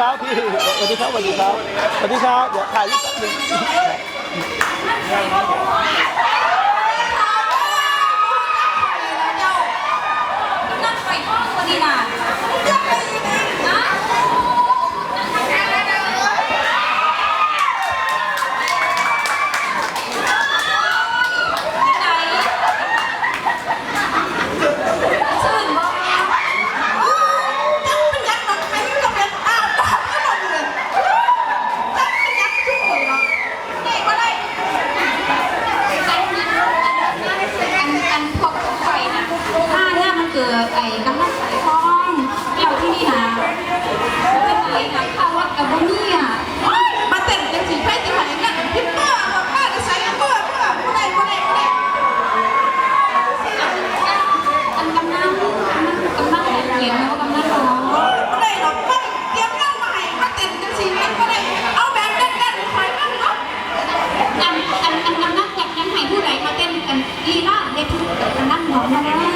ครับพี่สวัสดีครับสวัสดีครับสวัสดีครับเดี๋ยวถ่ายรูปแป๊นึง กิไอ้กำลังสายฟ้องเกี่ที่นี่นะไป็นไอ้กัข้าวัดกับบุญเนี่ยโอ้ยมาเต้นอันสิแพ้ที่ไหนเนี่ยพี่เปิ้ลว่าป้าจะใส่เปิ้ลเปิ้ลผู้ใดผู้ใดผู้ใดอันกำลังกำลังเขียนแล้วกำลังร้องผู้ใดหรอกป้าเตรียมงานมาให้มาเต้นกันสิแม่ผู้ใดเอาแบบเต้นกันคอยบ้างเนาะอันอันอันกำลังอยากยังให้ผู้ใดมาเต้นกันดีมากเด็กทุกคนกำลังร้องมาแล้ว